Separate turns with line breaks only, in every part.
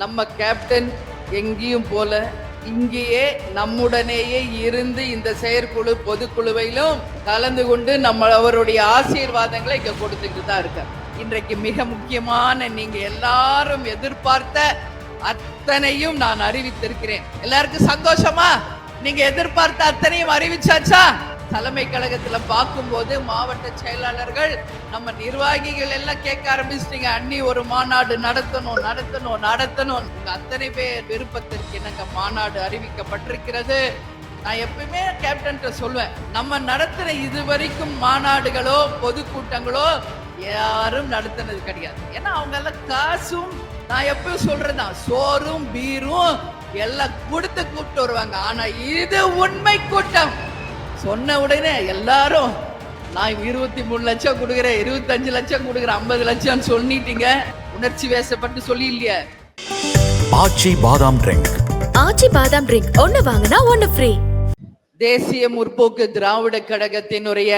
நம்ம கேப்டன் எங்கேயும் போல இங்கேயே நம்முடனேயே இருந்து இந்த செயற்குழு பொதுக்குழுவையிலும் கலந்து கொண்டு நம்ம அவருடைய ஆசீர்வாதங்களை இங்க கொடுத்துட்டு தான் இருக்கார். இன்றைக்கு மிக முக்கியமான நீங்க எல்லாரும் எதிர்பார்த்த அத்தனையும் நான் அறிவித்திருக்கிறேன். எல்லாருக்கும் சந்தோஷமா? நீங்க எதிர்பார்த்த அத்தனையும் அறிவிச்சாச்சா? தலைமை கழகத்துல பார்க்கும்போது மாவட்ட செயலாளர்கள் நம்ம நிர்வாகிகள் எல்லாம் கேட்க ஆரம்பிச்சிட்டீங்க. அண்ணி ஒரு மாநாடு நடத்தணும் நடத்தணும் நடத்தணும். அத்தனை பேர் விருப்பத்திற்கு என்னங்க மாநாடு அறிவிக்கப்பட்டிருக்கிறது? நான் எப்பயுமே கேப்டன்ட்ட சொல்லுவேன் நம்ம நடத்துகிற இது வரைக்கும் மாநாடுகளோ பொதுக்கூட்டங்களோ யாரும் நடத்தினது கிடையாது. ஏன்னா அவங்க எல்லாம் காசும் நான் எப்பயும் சொல்றேன் சோறும் பீரும் எல்லாம் கொடுத்து கூப்பிட்டு வருவாங்க. ஆனா இது உண்மை கூட்டம். சொன்ன உடனே எல்லாரும் நான் இருபத்தி மூணு லட்சம் கொடுக்குறேன் இருபத்தஞ்சு லட்சம் கொடுக்குறேன் ஐம்பது லட்சம் சொல்லிட்டீங்க. உணர்ச்சி வேசப்பட்டு சொல்லி இல்லையா
ஆச்சி பாதாம் ட்ரிங்க்
ஆச்சி பாதாம் ட்ரிங்க் ஒன்னு வாங்கினா ஒன்னு ஃப்ரீ
தேசிய முற்போக்கு திராவிட கழகத்தினுடைய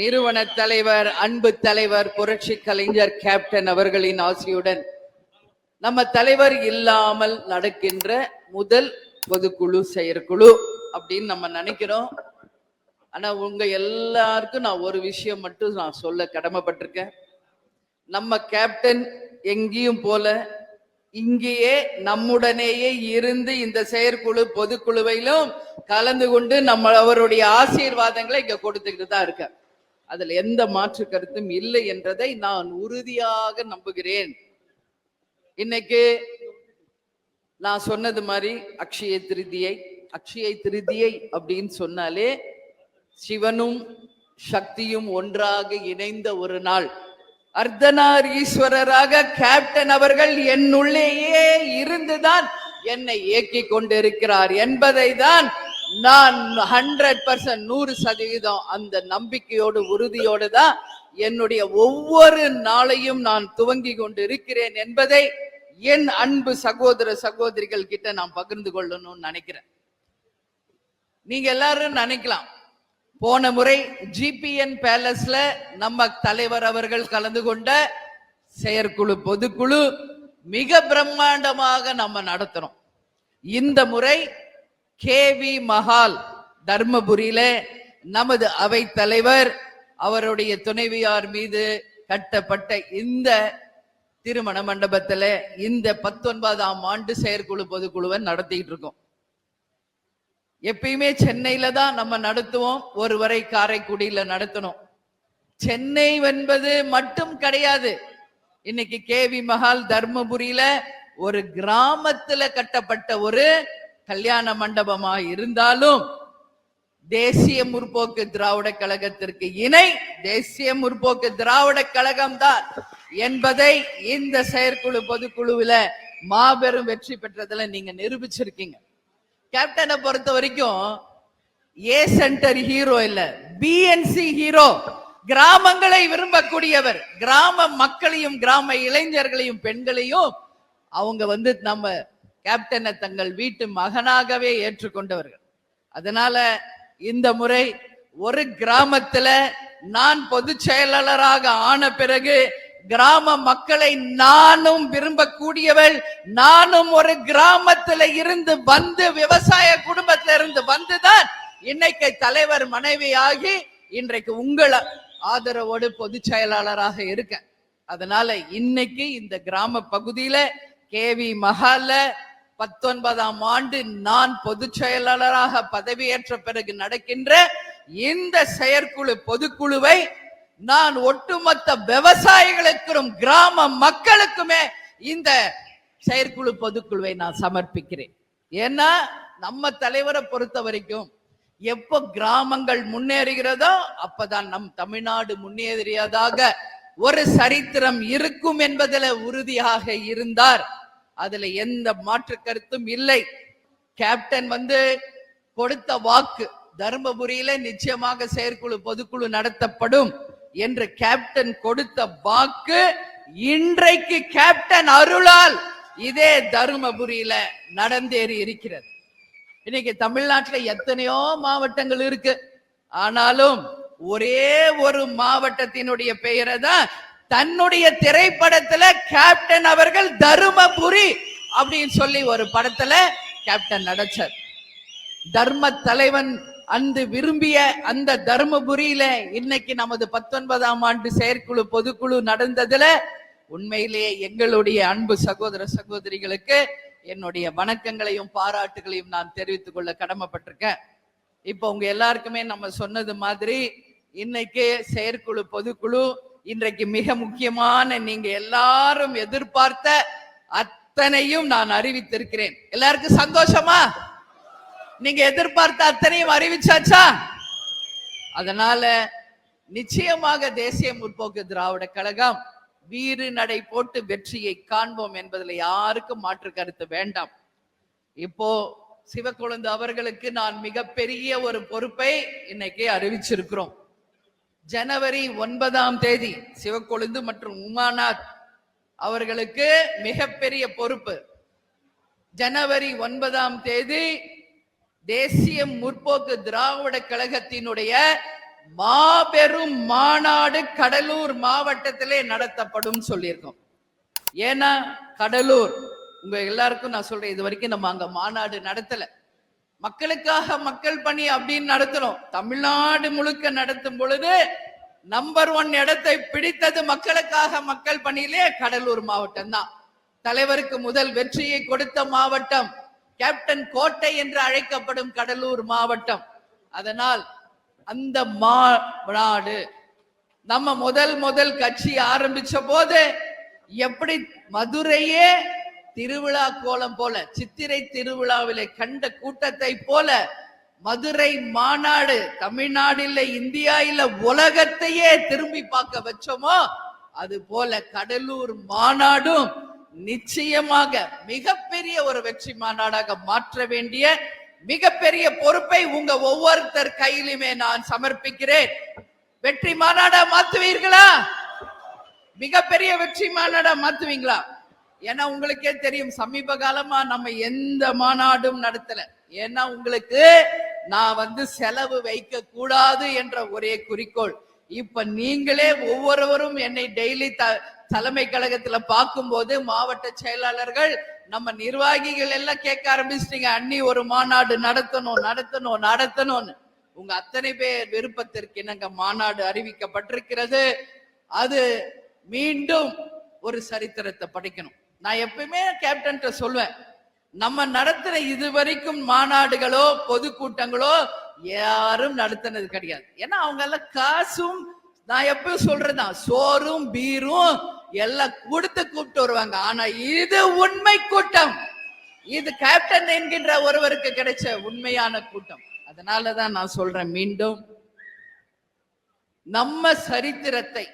நிறுவன தலைவர் அன்பு தலைவர் புரட்சி கலைஞர் கேப்டன் அவர்களின் ஆசையுடன் நம்ம தலைவர் இல்லாமல் நடக்கின்ற முதல் பொதுக்குழு செயற்குழு அப்படின்னு நம்ம நினைக்கிறோம். ஆனா உங்க எல்லாருக்கும் நான் ஒரு விஷயம் மட்டும் நான் சொல்ல கடமைப்பட்டிருக்கேன். நம்ம கேப்டன் எங்கேயும் போல இங்கேயே நம்முடனேயே இருந்து இந்த செயற்குழு பொதுக்குழுவையிலும் கலந்து கொண்டு நம்ம அவருடைய ஆசீர்வாதங்களை இங்க கொடுத்துக்கிட்டு தான் இருக்க அதுல எந்த மாற்று கருத்தும் இல்லை என்றதை நான் உறுதியாக நம்புகிறேன். இன்னைக்கு நான் சொன்னது மாதிரி அக்ஷய திருதியை அக்ஷய திருதியை அப்படின்னு சொன்னாலே சிவனும் சக்தியும் ஒன்றாக இணைந்த ஒரு நாள். அர்த்தனார் ஈஸ்வரராக கேப்டன் அவர்கள் என்னுள்ளேயே இருந்துதான் என்னை இயக்கிக் கொண்டிருக்கிறார் என்பதை தான் நான் ஹண்ட்ரட் பர்சன்ட் நூறு சதவீதம் அந்த நம்பிக்கையோடு உறுதியோடு தான் என்னுடைய ஒவ்வொரு நாளையும் நான் துவங்கி கொண்டு இருக்கிறேன் என்பதை என் அன்பு சகோதர சகோதரிகள் கிட்ட நான் பகிர்ந்து கொள்ளணும்னு நினைக்கிறேன். நீங்க எல்லாரும் நினைக்கலாம். போன முறை ஜிபிஎன் பேலஸ்ல நம்ம தலைவர் அவர்கள் கலந்து கொண்ட செயற்குழு பொதுக்குழு மிக பிரம்மாண்டமாக நம்ம நடத்துறோம். இந்த முறை கேவி மஹால் தர்மபுரியில நமது அவை தலைவர் அவருடைய துணைவியார் மீது கட்டப்பட்ட இந்த திருமண மண்டபத்துல இந்த பத்தொன்பதாம் ஆண்டு செயற்குழு பொதுக்குழுவை நடத்திட்டு இருக்கோம். எப்பயுமே சென்னையில தான் நம்ம நடத்துவோம். ஒருவரை காரைக்குடியில நடத்தணும். சென்னை என்பது மட்டும் கிடையாது. இன்னைக்கு கேவி மஹால் தர்மபுரியில ஒரு கிராமத்துல கட்டப்பட்ட ஒரு கல்யாண மண்டபமா இருந்தாலும் தேசிய முற்போக்கு திராவிட கழகத்திற்கு இணை தேசிய முற்போக்கு திராவிட கழகம் தான் என்பதை இந்த செயற்குழு பொதுக்குழுவில மாபெரும் வெற்றி பெற்றதுல நீங்க நிரூபிச்சிருக்கீங்க. கேப்டனை பொறுத்த வரைக்கும் ஏ சென்டர் ஹீரோ இல்ல. பிஎன்சி ஹீரோ கிராமங்களை விரும்பக்கூடியவர். கிராம மக்களையும் கிராம இளைஞர்களையும் பெண்களையும் அவங்க வந்து நம்ம கேப்டனை தங்கள் வீட்டு மகனாகவே ஏற்றுக்கொண்டவர்கள். அதனால இந்த முறை ஒரு கிராமத்துல நான் பொதுச் செயலாளராக ஆன பிறகு கிராம மக்களை நானும் விரும்பக்கூடியவள். நானும் ஒரு கிராமத்துல இருந்து வந்து விவசாய குடும்பத்துல இருந்து வந்துதான் இன்னைக்கு தலைவர் மனைவியாகி இன்றைக்கு உங்கள ஆதரவோடு பொதுச் செயலாளராக இருக்க அதனால இன்னைக்கு இந்த கிராம பகுதியில கேவி மகால பத்தொன்பதாம் ஆண்டு நான் பொதுச் செயலாளராக பதவியேற்ற பிறகு நடக்கின்ற இந்த செயற்குழு பொதுக்குழுவை நான் ஒட்டுமொத்த விவசாயிகளுக்கும் கிராம மக்களுக்குமே இந்த செயற்குழு பொதுக்குழுவை நான் சமர்ப்பிக்கிறேன். ஏன்னா நம்ம தலைவரை பொறுத்த வரைக்கும் எப்போ கிராமங்கள் முன்னேறுகிறதோ அப்பதான் நம் தமிழ்நாடு முன்னேறியதாக ஒரு சரித்திரம் இருக்கும் என்பதில் உறுதியாக இருந்தார். அதுல எந்த மாற்று கருத்தும் இல்லை. கேப்டன் வந்து கொடுத்த வாக்கு தருமபுரியில நிச்சயமாக செயற்குழு பொதுக்குழு நடத்தப்படும். என்று கேப்டன் கொடுத்த வாக்கு இன்றைக்கு கேப்டன் அருளால் இதே தருமபுரியில நடந்தேறி இருக்கிறது. இன்னைக்கு தமிழ்நாட்டுல எத்தனையோ மாவட்டங்கள் இருக்கு. ஆனாலும் ஒரே ஒரு மாவட்டத்தினுடைய பெயரை தான் தன்னுடைய திரைப்படத்துல கேப்டன் அவர்கள் தருமபுரி அப்படின்னு சொல்லி ஒரு படத்துல கேப்டன் நடிச்சார். தர்ம தலைவன் அன்று விரும்பிய அந்த தர்மபுரியில இன்னைக்கு நமது பத்தொன்பதாம் ஆண்டு செயற்குழு பொதுக்குழு நடந்ததுல உண்மையிலேயே எங்களுடைய அன்பு சகோதர சகோதரிகளுக்கு என்னுடைய வணக்கங்களையும் பாராட்டுகளையும் நான் தெரிவித்துக் கொள்ள கடமைப்பட்டிருக்கேன். இப்போ உங்க எல்லாருக்குமே நம்ம சொன்னது மாதிரி இன்னைக்கு செயற்குழு பொதுக்குழு இன்றைக்கு மிக முக்கியமான நீங்க எல்லாரும் எதிர்பார்த்த அத்தனையும் நான் அறிவித்திருக்கிறேன். எல்லாருக்கும் சந்தோஷமா? நீங்க எதிர்பார்த்த அத்தனையும் அறிவிச்சாச்சா? அதனால நிச்சயமாக தேசிய முற்போக்கு திராவிட கழகம் வீறு நடை போட்டு வெற்றியை காண்போம் என்பதில் யாருக்கும் மாற்று கருத்து வேண்டாம். இப்போ சிவக்கொழுந்து அவர்களுக்கு நான் மிகப்பெரிய ஒரு பொறுப்பை இன்னைக்கு அறிவிச்சிருக்கிறோம். ஜனவரி ஒன்பதாம் தேதி சிவக்கொழுந்து மற்றும் உமாநாத் அவர்களுக்கு மிகப்பெரிய பொறுப்பு. ஜனவரி ஒன்பதாம் தேதி தேசிய முற்போக்கு திராவிட கழகத்தினுடைய மாபெரும் மாநாடு கடலூர் மாவட்டத்திலே நடத்தப்படும் சொல்லியிருக்கோம். ஏன்னா கடலூர் உங்க எல்லாருக்கும் நான் சொல்றேன் இது வரைக்கும் நம்ம அங்க மாநாடு நடத்தல. மக்களுக்காக மக்கள் பணி அப்படின்னு நடத்தணும் தமிழ்நாடு முழுக்க நடத்தும் பொழுது நம்பர் ஒன் இடத்தை பிடித்தது மக்களுக்காக மக்கள் பணியிலே கடலூர் மாவட்டம் தான் தலைவருக்கு முதல் வெற்றியை கொடுத்த மாவட்டம் கேப்டன் கோட்டை என்று அழைக்கப்படும் கடலூர் மாவட்டம். அதனால் அந்த மாநாடு நம்ம முதல் முதல் கட்சி ஆரம்பிச்ச போது எப்படி மதுரையே திருவிழா கோலம் போல சித்திரை திருவிழாவிலே கண்ட கூட்டத்தை போல மதுரை மாநாடு தமிழ்நாடு இல்ல இந்தியா இல்ல உலகத்தையே திரும்பி பார்க்க வச்சோமோ அது போல கடலூர் மாநாடும் நிச்சயமாக மிகப்பெரிய ஒரு வெற்றி மாநாடாக மாற்ற வேண்டிய மிகப்பெரிய பொறுப்பை உங்க ஒவ்வொருத்தர் கையிலுமே நான் சமர்ப்பிக்கிறேன். வெற்றி மாநாடா மாத்துவீர்களா? மிகப்பெரிய வெற்றி மாநாடா மாத்துவீங்களா? ஏன்னா உங்களுக்கே தெரியும் சமீப காலமா நம்ம எந்த மாநாடும் நடத்தல. ஏன்னா உங்களுக்கு நான் வந்து செலவு வைக்க கூடாது என்ற ஒரே குறிக்கோள். இப்ப நீங்களே ஒவ்வொருவரும் என்னை டெய்லி த தலைமை கழகத்துல பார்க்கும்போது மாவட்ட செயலாளர்கள் நம்ம நிர்வாகிகள் எல்லாம் கேட்க ஆரம்பிச்சிட்டீங்க. அண்ணி ஒரு மாநாடு நடத்தணும் நடத்தணும் நடத்தணும்னு. உங்க அத்தனை பேர் விருப்பத்திற்கு இணங்க மாநாடு அறிவிக்கப்பட்டிருக்கிறது? அது மீண்டும் ஒரு சரித்திரத்தை படிக்கணும். நான் எப்பயுமே கேப்டன்ட்ட சொல்லுவேன் நம்ம நடத்துற இதுவரைக்கும் மாநாடுகளோ பொதுக்கூட்டங்களோ யாரும் நடத்தினது கிடையாது. ஏன்னா அவங்க எல்லாம் காசும் நான் எப்பவும் சொல்றதுதான் சோறும் பீரும் எல்லாம் கொடுத்து கூப்பிட்டு வருவாங்க. ஆனா இது உண்மை கூட்டம். இது கேப்டன் என்கின்ற ஒருவருக்கு கிடைச்ச உண்மையான கூட்டம். அதனாலதான் நான் சொல்றேன் மீண்டும் நம்ம சரித்திரத்தை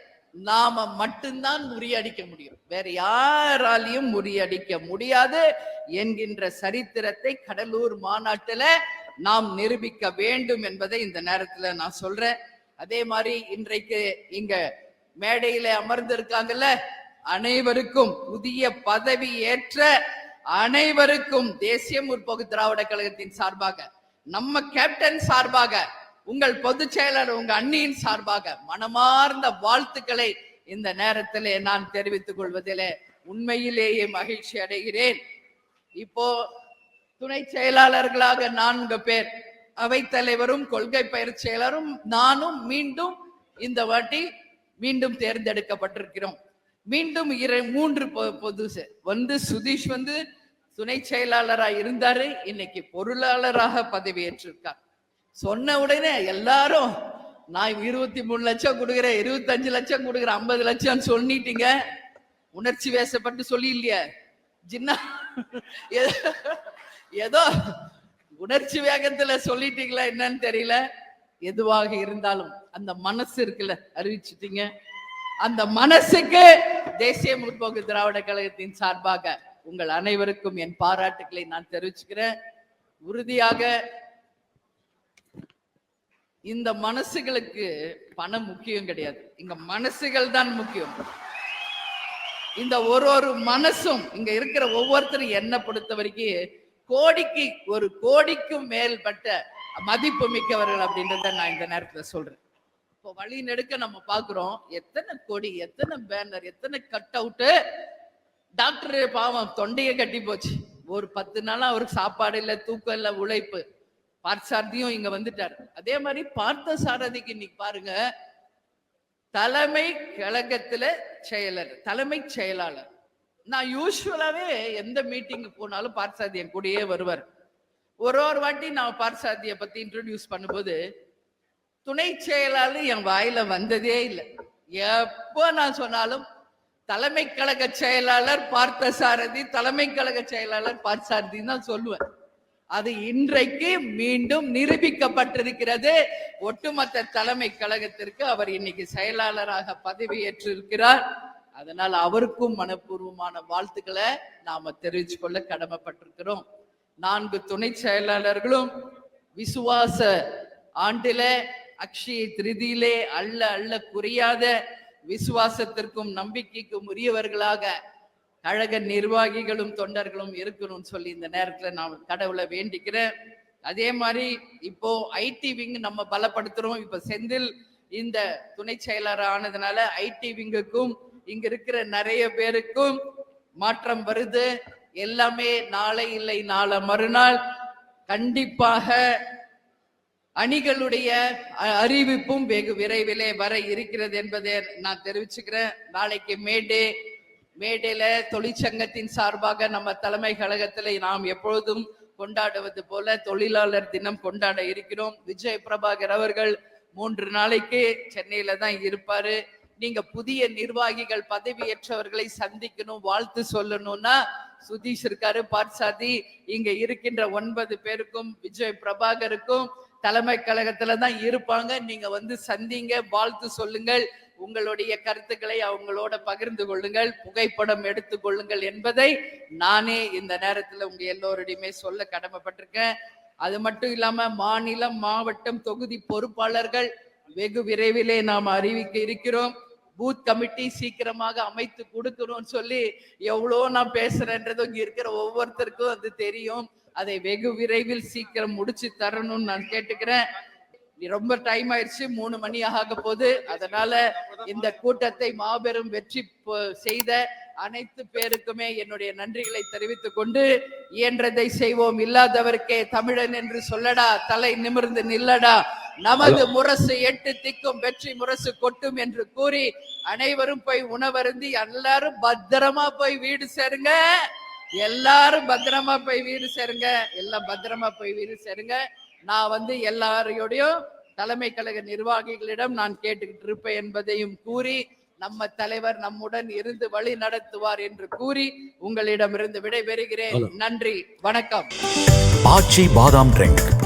நாம மட்டும்தான் முறியடிக்க முடியும். வேற யாராலையும் முறியடிக்க முடியாது என்கின்ற சரித்திரத்தை கடலூர் மாநாட்டுல நாம் நிரூபிக்க வேண்டும் என்பதை இந்த நேரத்துல நான் சொல்றேன். அதே மாதிரி இன்றைக்கு இங்க மேடையில அமர்ந்திருக்காங்கல்ல அனைவருக்கும் புதிய பதவி ஏற்ற அனைவருக்கும் தேசிய முற்போக்கு திராவிட கழகத்தின் சார்பாக நம்ம கேப்டன் சார்பாக உங்கள் பொதுச் செயலர் உங்க அண்ணியின் சார்பாக மனமார்ந்த வாழ்த்துக்களை இந்த நேரத்திலே நான் தெரிவித்துக் கொள்வதிலே உண்மையிலேயே மகிழ்ச்சி அடைகிறேன். இப்போ துணை செயலாளர்களாக நான்கு பேர் அவைத்தலைவரும் கொள்கை பயிர் செயலரும் நானும் மீண்டும் இந்த வாட்டி மீண்டும் தேர்ந்தெடுக்கப்பட்டிருக்கிறோம். மீண்டும் இரு மூன்று பொது வந்து சுதீஷ் வந்து துணை செயலாளரா இருந்தாரு. இன்னைக்கு பொருளாளராக பதவியேற்றிருக்கார். சொன்ன உடனே எல்லாரும் நான் இருபத்தி மூணு லட்சம் கொடுக்குறேன் இருபத்தஞ்சு லட்சம் கொடுக்குறேன் ஐம்பது லட்சம் சொல்லிட்டீங்க. உணர்ச்சி வேசப்பட்டு சொல்லி இல்லையா ஜின்னா ஏதோ உணர்ச்சி வேகத்துல சொல்லிட்டீங்களா என்னன்னு தெரியல. எதுவாக இருந்தாலும் அந்த மனசு இருக்குல்ல அறிவிச்சிட்டீங்க. அந்த மனசுக்கு தேசிய முற்போக்கு திராவிட கழகத்தின் சார்பாக உங்கள் அனைவருக்கும் என் பாராட்டுக்களை நான் தெரிவிச்சுக்கிறேன். உறுதியாக இந்த மனசுகளுக்கு பணம் முக்கியம் கிடையாது. இங்க மனசுகள் தான் முக்கியம். இந்த ஒரு ஒரு மனசும் இங்க இருக்கிற ஒவ்வொருத்தரும் என்ன பொறுத்த வரைக்கும் கோடிக்கு ஒரு கோடிக்கும் மேல்பட்ட மதிப்பு மிக்கவர்கள் அப்படின்றத நான் இந்த நேரத்துல சொல்றேன். இப்போ வழி நெடுக்க நம்ம பாக்குறோம் எத்தனை கொடி எத்தனை பேனர் எத்தனை கட் அவுட்டு டாக்டர் பாவம் தொண்டைய கட்டி போச்சு. ஒரு பத்து நாளா அவருக்கு சாப்பாடு இல்லை தூக்கம் இல்லை உழைப்பு. பார்த்தசாரதியும் இங்க வந்துட்டார். அதே மாதிரி பார்த்த சாரதிக்கு இன்னைக்கு பாருங்க தலைமை கழகத்துல செயலர் தலைமை செயலாளர். நான் யூஸ்வலாகவே எந்த மீட்டிங்கு போனாலும் பார்த்தசாரதி என் கூடயே வருவார். ஒரு ஒரு வாட்டி நான் பார்த்தசாரதியை பற்றி இன்ட்ரடியூஸ் பண்ணும்போது துணை செயலாளர் என் வாயில வந்ததே இல்லை. எப்போ நான் சொன்னாலும் தலைமை கழக செயலாளர் பார்த்த சாரதி தலைமை கழக செயலாளர் பார்த்தசாரதி தான் சொல்லுவேன். அது இன்றைக்கு மீண்டும் நிரூபிக்கப்பட்டிருக்கிறது. ஒட்டுமொத்த தலைமை கழகத்திற்கு அவர் இன்னைக்கு செயலாளராக பதவியேற்றிருக்கிறார். அதனால் அவருக்கும் மனப்பூர்வமான வாழ்த்துக்களை நாம தெரிவிச்சு கொள்ள கடமைப்பட்டிருக்கிறோம். நான்கு துணை செயலாளர்களும் விசுவாச ஆண்டில அக்ஷய திருதியிலே அள்ள அள்ள குறையாத விசுவாசத்திற்கும் நம்பிக்கைக்கும் உரியவர்களாக கழக நிர்வாகிகளும் தொண்டர்களும் இருக்கணும்னு சொல்லி இந்த நேரத்தில் நான் கடவுளை வேண்டிக்கிறேன். அதே மாதிரி இப்போ ஐடி விங் நம்ம பலப்படுத்துறோம். இப்போ செந்தில் இந்த துணை செயலர் ஆனதுனால ஐடி விங்குக்கும் இங்க இருக்கிற நிறைய பேருக்கும் மாற்றம் வருது. எல்லாமே நாளை இல்லை நாளை மறுநாள். கண்டிப்பாக அணிகளுடைய அ- அறிவிப்பும் வெகு விரைவிலே வர இருக்கிறது என்பதை நான் தெரிவிச்சுக்கிறேன். நாளைக்கு மேடே மேடையில தொழிற்சங்கத்தின் சார்பாக நம்ம தலைமை கழகத்தில் நாம் எப்பொழுதும் கொண்டாடுவது போல தொழிலாளர் தினம் கொண்டாட இருக்கிறோம். விஜய் பிரபாகர் அவர்கள் மூன்று நாளைக்கு சென்னையில தான் இருப்பாரு. நீங்க புதிய நிர்வாகிகள் பதவியேற்றவர்களை சந்திக்கணும் வாழ்த்து சொல்லணும்னா சுதீஷ் இருக்காரு பார்சாதி. இங்க இருக்கின்ற ஒன்பது பேருக்கும் விஜய் பிரபாகருக்கும் தலைமை கழகத்துல தான் இருப்பாங்க. நீங்க வந்து சந்திங்க வாழ்த்து சொல்லுங்கள். உங்களுடைய கருத்துக்களை அவங்களோட பகிர்ந்து கொள்ளுங்கள் புகைப்படம் எடுத்து கொள்ளுங்கள் என்பதை நானே இந்த நேரத்துல உங்க எல்லோரிடையுமே சொல்ல கடமைப்பட்டிருக்கேன். அது மட்டும் இல்லாம மாநிலம் மாவட்டம் தொகுதி பொறுப்பாளர்கள் வெகு விரைவிலே நாம் அறிவிக்க இருக்கிறோம். பூத் கமிட்டி சீக்கிரமாக அமைத்து கொடுக்கணும்னு சொல்லி எவ்வளோ நான் பேசுறேன்றது இங்க இருக்கிற ஒவ்வொருத்தருக்கும் அது தெரியும். அதை வெகு விரைவில் சீக்கிரம் முடிச்சு தரணும்னு நான் கேட்டுக்கிறேன். ரொம்ப டைம் ஆயிடுச்சு மூணு மணி ஆக போது அதனால இந்த கூட்டத்தை மாபெரும் வெற்றி செய்த அனைத்து பேருக்குமே என்னுடைய நன்றிகளை தெரிவித்துக் கொண்டு இயன்றதை செய்வோம். இல்லாதவர்க்கே தமிழன் என்று சொல்லடா தலை நிமிர்ந்து நில்லடா. நமது முரசு எட்டு திக்கும் வெற்றி முரசு கொட்டும் என்று கூறி அனைவரும் போய் உணவருந்தி எல்லாரும் பத்திரமா போய் வீடு சேருங்க. எல்லாரும் பத்திரமா போய் வீடு சேருங்க. எல்லாம் பத்திரமா போய் வீடு சேருங்க. நான் வந்து எல்லாரையோடையும் தலைமை கழக நிர்வாகிகளிடம் நான் கேட்டுக்கிட்டு இருப்பேன் என்பதையும் கூறி நம்ம தலைவர் நம்முடன் இருந்து வழி நடத்துவார் என்று கூறி உங்களிடமிருந்து விடைபெறுகிறேன். நன்றி. வணக்கம்.
ஆச்சி பாதாம் ட்ரிங்க்